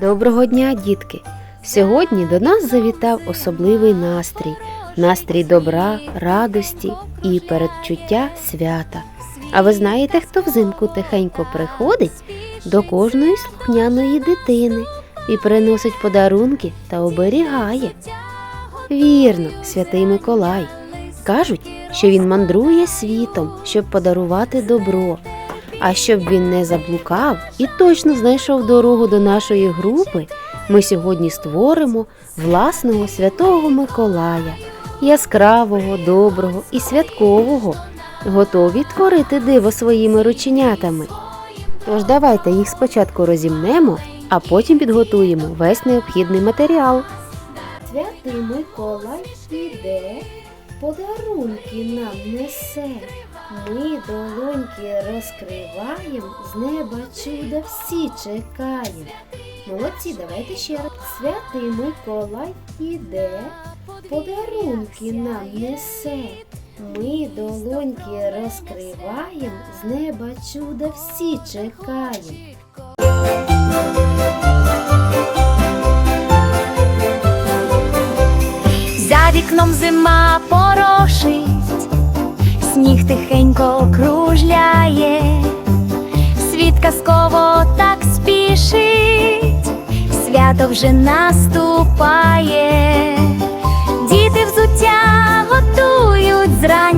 Доброго дня, дітки! Сьогодні до нас завітав особливий настрій, настрій добра, радості і передчуття свята. А ви знаєте, хто взимку тихенько приходить до кожної слухняної дитини і приносить подарунки та оберігає? Вірно, святий Миколай. Кажуть, що він мандрує світом, щоб подарувати добро. А щоб він не заблукав і точно знайшов дорогу до нашої групи, ми сьогодні створимо власного святого Миколая, яскравого, доброго і святкового, готові творити диво своїми рученятами. Тож давайте їх спочатку розімнемо, а потім підготуємо весь необхідний матеріал. Святий Миколай іде, подарунки нам несе. Ми долоньки розкриваємо, з неба чуда всі чекаємо. Молодці, давайте ще раз. Святий Миколай іде, подарунки нам несе. Ми долоньки розкриваємо, з неба чуда всі чекаємо. За вікном зима сніг тихенько кружляє, світ казково так спішить, свято вже наступає, діти взуття готують зрання,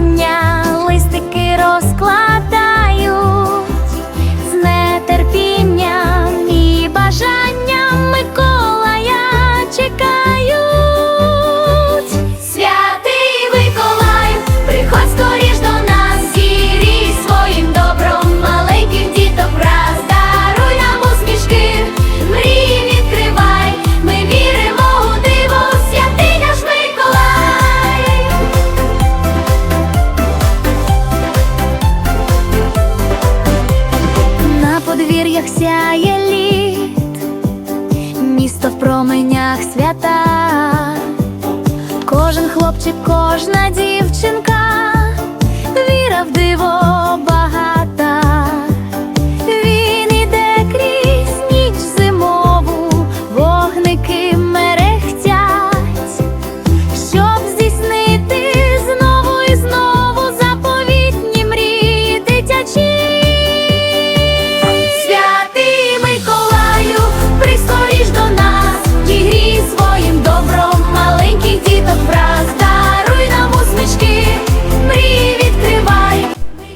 подвір'ях сяє літ, місто в променях свята. Кожен хлопчик, кожна дівчинка, віра в диво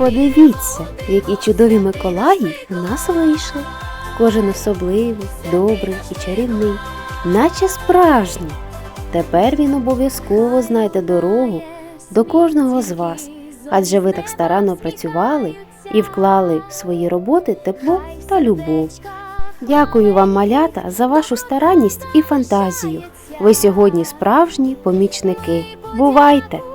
Подивіться, які чудові Миколаї у нас вийшли. Кожен особливий, добрий і чарівний, наче справжній. Тепер він обов'язково знайде дорогу до кожного з вас, адже ви так старанно працювали і вклали в свої роботи тепло та любов. Дякую вам, малята, за вашу старанність і фантазію. Ви сьогодні справжні помічники. Бувайте!